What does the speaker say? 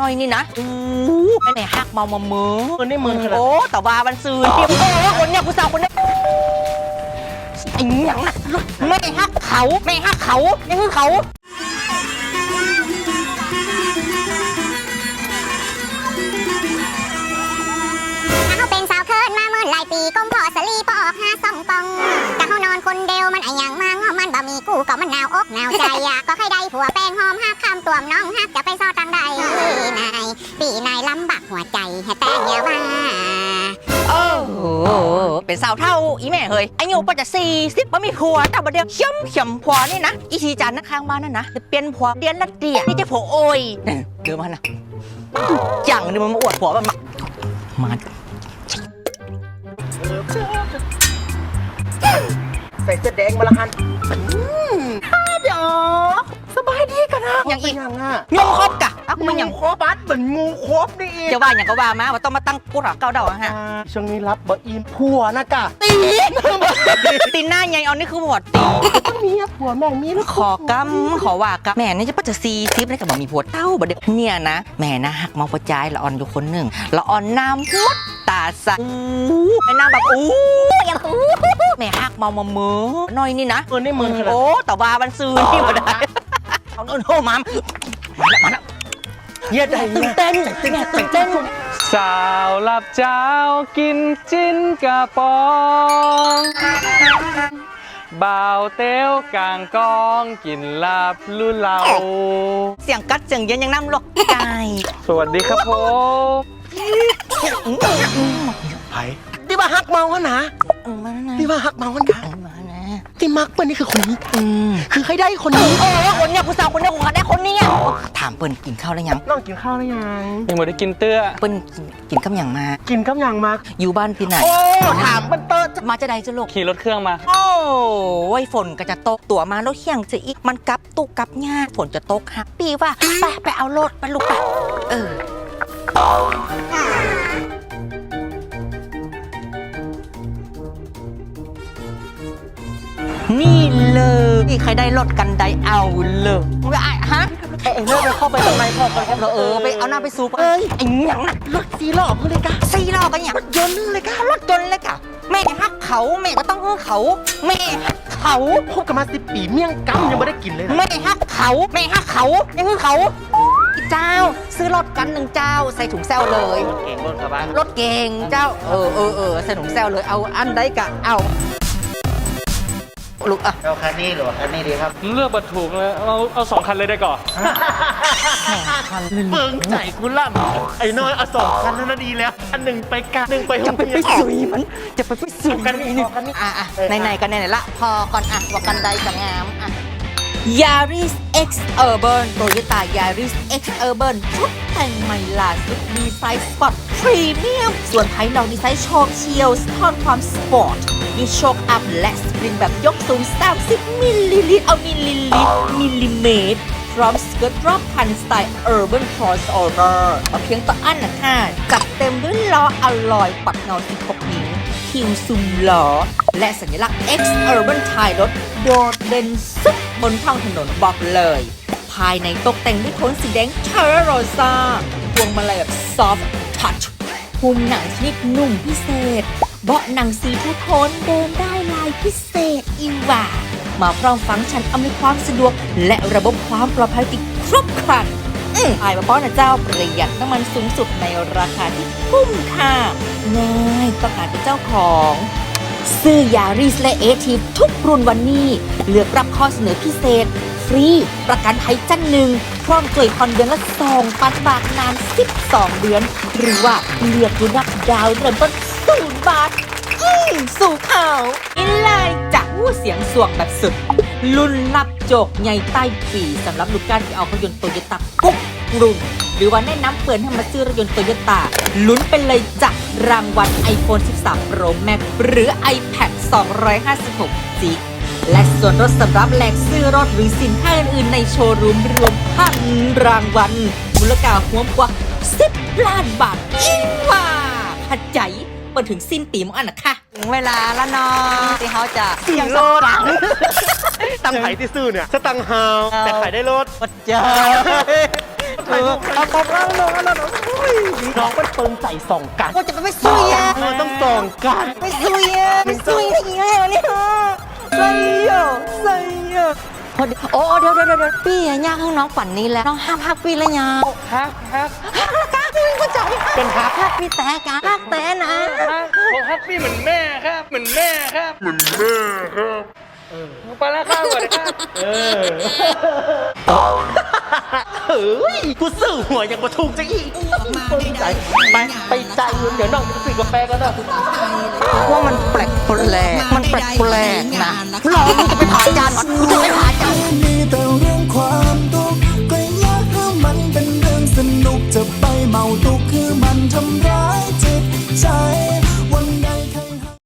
น้อยนี่นะอู้แม่ฮักเมามามือเออนี่มือขนาดโอ้แต่ว่ามันซื้อเทียมโอ้คนเนี่ยผู้สาวคนเนี้ยไอ้หยังนะแม่ฮักเขาแม่ฮักเขานี่คือเขาถ้าเขาเป็นสาวเคินมาเมื่อหลายปีก้มพอสลีปออกหาสองปอง กูก็มันหนาวอกหนาวใจอยากก็ใครได้ผัวแป้งหอมหักคำตวมน้องหักจะไปซอตังใดนายปีนายลำบากหัวใจให้แต่งอย่าว่าโอ้โหเป็นสาวเท่าอีแม่เฮ้ยอายุปัจจะสี่สิบบ่มีผัวแต่บ่เดียวเขียมเขียมผัวนี่นะอีชีจันทร์นะข้างบ้านนั่นนะจะเป็นผัวเดียนละเดียนี่จะผัวโอยนั่นเดี๋ยวมันนะจังนี่มันมาอวดผัวมันมามาใส่เสื้อแดงมาละฮัน เดี๋ยวสบายดีกันนะอย่างอีก ยังอะยงครบกะเอากูมันอย่างโคบัสเหมือนงูครบนี่เองจะว่าอย่างก็ว่ามาว่าต้องมาตั้งกุหลาบเก้าดอกอะฮะอ่าช่วงนี้รับบอินผัวนะกะตีตีหน้าใหญ่เอานี่คือหัวตีเมียผัวแม่งมีแล้วขอกำขอว่ากำแม่นี่จะปัจจะซีซิปนี่ก็บอกมีผัวเต้าบ่เด็กเนี่ยนะแม่นะหักเมาประจายละอ่อนอยู่คนหนึ่งละอ่อนน้ำมุด ตาใสอู้แม่นางแบบอู้อย่างอู้แม่หักเมามามือน้อยนี่นะเออนี่มือขนาดโอ้แต่ว่ามันซื้อนี่มาได้เอาโน่นโน่นมามมาแล้วเยี่ยใจตื่นเนี่ยเต้นตื่นตื่นเต้นสาวหลับเจ้ากินจิ้นกระป๋องบ่าวเต้วกลางกองกินลาบลุเหลาเสียงกัดเสียงเย็นยังน้ำลกไก่สวัสดีครับผม ไผ่ที่ว่าฮักเมากันนะมาที่ว่าฮักเมากันานะที่มักเปิ้ลนี่คือคนนี้คือใครได้คนนี้โอ้คนเนี่ยผู้สาวคนเนี่ยผมได้คนเนี้ถามเปิ้ลกินข้าวแล้วยังน้องกินข้าวหรือยังยังไม่ได้กินเตื้อเปิ้ลกินกินกับอย่างมา กินกับยังมากอยู่บ้านพี่ไหนโอ้ถามมันเตอมาจะใดจะลูกขี่รถเครื่องมา โอ้ยฝนก็จะตกตัวมาแล้วเฮียงจะอีกมันกลับตุกกลับง่าฝนจะตกฮักปีว่าไปไปเอารถไปลูกไปเออ นี่เลยนี่ใครได้รถกันใดเอาเลยว่าอะฮะเอ้ยเลิกเข้าไปข้างในพ่อก่อนครับเราเออไปเอาหน้าไปซูปเอ้ยไอ้หยังน่ะรถสีหล่อเพื่อเลยกะสี่ล้อกันอย่างรถยนต์เลยกะรถยนต์เลยกะแม่ฮักเขาแม่ก็ต้องให้เขาแม่ฮักเขาพบกันมาสิบปีเมี่ยงกำยังไม่ได้กินเลยนะแม่ฮักเขาแม่ฮักเขานี่คือเขาอีเจ้า ซื้อรถกันหนึ่งเจ้าใส่ถุงแซวเลย เก่งรถกระบะรถเก่งเจ้า เออเออเออใส่ถุงแซวเลยเอาอันใดกะเอาลูกอะเอาคันนี้หรือคันนี้ดีครับเลือกบัตรถูกเลยเอาเอาสองคันเลยได้ก่อนเบิ่งใจกูล่ำไอ้น้อยเอาสองคันนั้นนะดีแล้ว อันหนึ่งไปกะหนึ่งไปจะไปไปสุยมันจะไปไปสุยกันนี่นี่กันนี่ อะอะไหนๆกันไหนๆละ พอก่อนอะว่ากันใดกันงามอะ Yaris X Urban Toyota Yaris X Urban ชุดแต่งใหม่ล่าสุดดีไซน์สปอร์ตพรีเมียม ส่วนภายนอกดีไซน์โชคเชียวสะท้อนความสปอร์ตมีโชคอัพและสปริงแบบยกสูง 30 มิลลิลิตรเอามิลลิลิตรมิลลิเมตรพร้อมสเกิร์ตรอบคันสไตล์ Urban Crossover เอาเพียงต่ออันนะค่ะจัดเต็มด้วยล้ออลลอยปักเงา16นิ้วคิวซุมล้อ และสัญลักษณ์ X Urban ท้ายรถโดดเด่นสุด นท้องถนนบอกเลย ภายในตกแต่งด้วยโทนสีแดงเทอร์โรซาพวงมาลัยแบบ soft touch หุ้มหนังชนิดนุ่มพิเศษ เบาะหนังสีทุกโทนเดินได้ลายพิเศษอีหว่า มาพร้อมฟังก์ชันอำนวยความสะดวก และระบบความปลอดภัยติดครบครันอืมอายมาป้อนนะเจ้าประหยัดน้ำมันสูงสุดในราคาที่คุ้มค่าง่ายต้องการเป็นเจ้าของ ซื้อยาริสและเอทีทุกรุ่นวันนี้ เลือกรับข้อเสนอพิเศษ ฟรี ประกันภัยจันหนึ่ง พร้อมจ่วยผ่อนเดือนละสองพันบาทนาน 12 เดือน หรือว่าเลือกดูนับดาวเริ่มต้นศูนย์บาทอืมสู่เขาอินไลน์จากวู้เสียงสวงแบบสุดรุ่นนับโจกใหญ่ใต้ปีสำหรับลูกการที่เอารถยนต์โตโยต้ากุ๊กรุ่น หรือว่าแนะนำเปิดให้มาซื้อรถยนต์โตโยต้าลุ้นไปเลยจากรางวัล iPhone 13 Pro Max หรือ iPad 256 g และส่วนลดสำหรับแหลกซื้อรถหรือสินค้าอื่นๆ ในโชว์รูมรวมพันรางวัลมูลค่ารวมกว่า 10 ล้านบาทอีกว่าขัดใจเปิดถึงสิ้นปีมองอันนะค่ะถึงเวลาแล้วเนาะที่เขาจะสี่โลดอะตังไผ่ที่ซื้อเนี่ยสตังฮาวแต่ขายได้รถปัจจัย เออเอาปอบแล้วน้องแล้วน้องน้องมันเปิงใส่สองกันก็จะไปไม่ซุยอะเออต้องสองกันไม่ซุยอะไม่ซุยอะไรอย่างเงี้ยเนี่ยใส่อะใส่อะโอ้เดี๋ยวเดี๋ยวเดี๋ยวพี่อะย่างข้างน้องฝันนี้แล้วน้องห้ามพักพี่แล้วยังฮักฮักฮักกะพี่ก็ใจเป็นฮักฮักพี่แต่กะฮักแต่นะ ฮักผมฮักพี่เหมือนแม่ครับ เหมือนแม่ครับ เหมือนแม่ครับ เออไปแล้วครับสวัสดีครับเฮ้ยกูสื่อหัวยังมาถูกจะอีกเปิงใจไปไปใจายเงินเดี๋ยวน้องจะซื้อกาแฟกันนะว่ามันแปลกแปลกมันแปลกแปลกนะรอกูจะไปถ่ายจานก่อนกูจะไปถ่าย